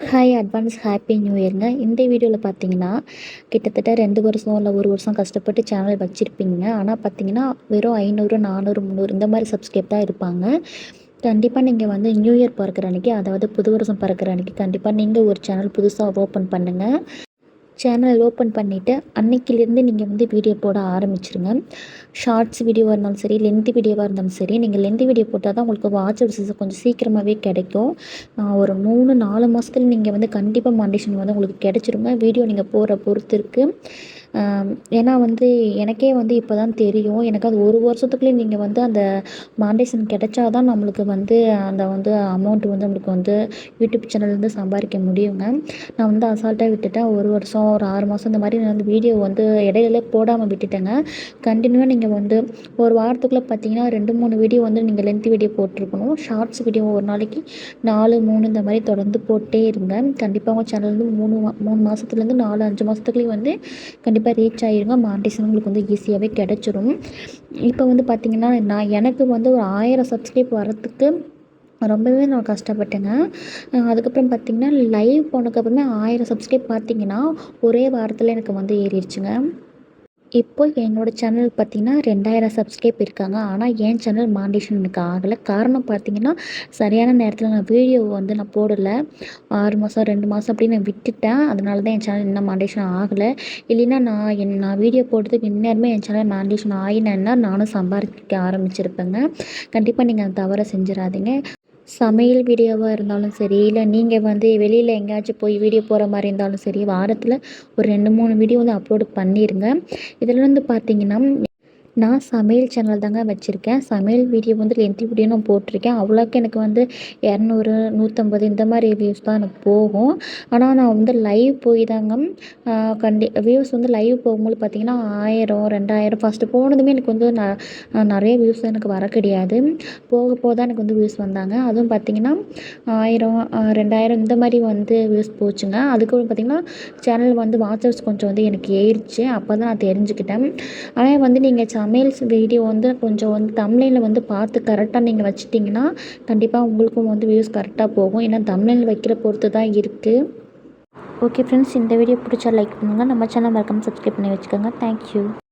Hi advance happy new இயருங்க இந்த வீடியோவில் பார்த்தீங்கன்னா கிட்டத்தட்ட ரெண்டு வருஷம் இல்லை ஒரு வருஷம் கஷ்டப்பட்டு சேனல் வச்சுருப்பீங்க. ஆனால் பார்த்தீங்கன்னா வெறும் ஐநூறு நானூறு முந்நூறு இந்த மாதிரி சப்ஸ்கிரைப் தான் இருப்பாங்க. கண்டிப்பாக நீங்கள் வந்து நியூ இயர் பிறக்கிற அன்றைக்கி அதாவது புது வருஷம் பிறக்கிற அன்றைக்கி கண்டிப்பாக நீங்கள் ஒரு சேனல் புதுசாக ஓப்பன் பண்ணுங்கள் சேனல் ஓப்பன் பண்ணிவிட்டு அன்னைக்கிலேருந்து நீங்கள் வந்து வீடியோ போட ஆரம்பிச்சிருங்க. ஷார்ட்ஸ் வீடியோவாக இருந்தாலும் சரி லென்த்து வீடியோவாக இருந்தாலும் சரி நீங்கள் லென்த்து வீடியோ போட்டால் தான் உங்களுக்கு வாட்ச் ஹவர்ஸஸ் கொஞ்சம் சீக்கிரமாகவே கிடைக்கும். ஒரு மூணு நாலு மாதத்துல நீங்கள் வந்து கண்டிப்பாக மாண்டேஷன் வந்து உங்களுக்கு கிடச்சிருங்க. வீடியோ நீங்கள் போகிற பொறுத்து இருக்குது ஏன்னா வந்து எனக்கே வந்து இப்போ தான் தெரியும். எனக்கு அது ஒரு வருஷத்துக்குள்ளே நீங்கள் வந்து அந்த மாண்டேஷன் கிடைச்சா தான் நம்மளுக்கு வந்து அந்த வந்து அமௌண்ட் வந்து நம்மளுக்கு வந்து யூடியூப் சேனல்லேருந்து சம்பாதிக்க முடியுங்க. நான் வந்து அசால்ட்டாக விட்டுட்டேன். ஒரு வருஷம் ஒரு ஆறு மாதம் இந்த மாதிரி நான் வந்து வீடியோ வந்து இடையில போடாமல் விட்டுட்டேங்க. கண்டினியூவாக நீங்கள் வந்து ஒரு வாரத்துக்குள்ளே பார்த்தீங்கன்னா ரெண்டு மூணு வீடியோ வந்து நீங்கள் லென்த் வீடியோ போட்டிருக்கணும். ஷார்ட்ஸ் வீடியோ ஒரு நாளைக்கு நாலு மூணு இந்த மாதிரி தொடர்ந்து போட்டே இருங்க. கண்டிப்பாக உங்கள் சேனல் வந்து மூணு மூணு மாதத்துலேருந்து நாலு அஞ்சு மாதத்துக்குள்ளேயும் வந்து கண்டிப்பாக கண்டிப்பாக ரீச் ஆகிருங்க மாண்டிசன் உங்களுக்கு வந்து ஈஸியாகவே கிடச்சிரும். இப்போ வந்து பார்த்திங்கன்னா நான் எனக்கு வந்து ஒரு ஆயிரம் சப்ஸ்கிரைப் வரத்துக்கு ரொம்பவே நான் கஷ்டப்பட்டேங்க. அதுக்கப்புறம் பார்த்திங்கன்னா லைவ் போனதுக்கப்புறமே ஆயிரம் சப்ஸ்கிரைப் பார்த்திங்கன்னா ஒரே வாரத்தில் எனக்கு வந்து ஏறிடுச்சுங்க. இப்போ என்னோடய சேனல் பார்த்திங்கன்னா ரெண்டாயிரம் சப்ஸ்கிரைப் இருக்காங்க. ஆனால் என் சேனல் மாண்டேஷன் எனக்கு ஆகலை. காரணம் பார்த்திங்கன்னா சரியான நேரத்தில் நான் வீடியோ வந்து நான் போடலை. ஆறு மாதம் ரெண்டு மாதம் அப்படி நான் விட்டுட்டேன். அதனால தான் என் சேனல் இன்னும் மாண்டேஷன் ஆகலை. இல்லைன்னா நான் என் நான் வீடியோ போடுறதுக்கு இந்நேரமே என் சேனல் மாண்டேஷன் ஆகினேன்னா நானும் சம்பாதிக்க ஆரம்பிச்சிருப்பேங்க. கண்டிப்பாக நீங்கள் அந்த தவறை செஞ்சிடாதீங்க. சமையல் வீடியோவாக இருந்தாலும் சரி இல்லை நீங்கள் வந்து வெளியில் எங்கேயாச்சும் போய் வீடியோ போகிற மாதிரி இருந்தாலும் சரி வாரத்தில் ஒரு ரெண்டு மூணு வீடியோ வந்து அப்லோடு பண்ணிடுங்க இதில் வந்து பார்த்தீங்கன்னா நான் சமையல் சேனல் தாங்க வச்சுருக்கேன். சமையல் வீடியோ வந்து லென்த்தி வீடியோ நான் போட்டிருக்கேன். அவ்வளோக்கு எனக்கு வந்து இரநூறு நூற்றம்பது இந்த மாதிரி வியூஸ் தான் எனக்கு போகும். ஆனால் நான் வந்து லைவ் போய் தாங்க கண்டி வியூஸ் வந்து லைவ் போகும்போது பார்த்திங்கன்னா ஆயிரம் ரெண்டாயிரம் ஃபஸ்ட்டு போனதுமே எனக்கு வந்து நான் நிறைய வியூஸ் எனக்கு வர கிடையாது. போக போக தான் எனக்கு வந்து வியூஸ் வந்தாங்க. அதுவும் பார்த்திங்கன்னா ஆயிரம் ரெண்டாயிரம் இந்த மாதிரி வந்து வியூஸ் போச்சுங்க. அதுக்கப்புறம் பார்த்திங்கன்னா சேனல் வந்து வாட்சர்ஸ் கொஞ்சம் வந்து எனக்கு ஏறிச்சு. அப்போ தான் நான் தெரிஞ்சுக்கிட்டேன். ஆனால் வந்து நீங்கள் சமையல்ஸ் வீடியோ வந்து கொஞ்சம் வந்து தம்ப்நெயிலில் வந்து பார்த்து கரெக்டாக நீங்கள் வச்சிட்டிங்கன்னா கண்டிப்பாக உங்களுக்கும் வந்து வியூஸ் கரெக்டாக போகும். ஏன்னா தம்ப்நெயில் வைக்கிற பொறுத்து தான் இருக்குது ஓகே ஃப்ரெண்ட்ஸ் இந்த வீடியோ பிடிச்சா லைக் பண்ணுங்கள் நம்ம சேனல் மறக்காமல் சப்ஸ்கிரைப் பண்ணி வச்சுக்கோங்க. தேங்க்யூ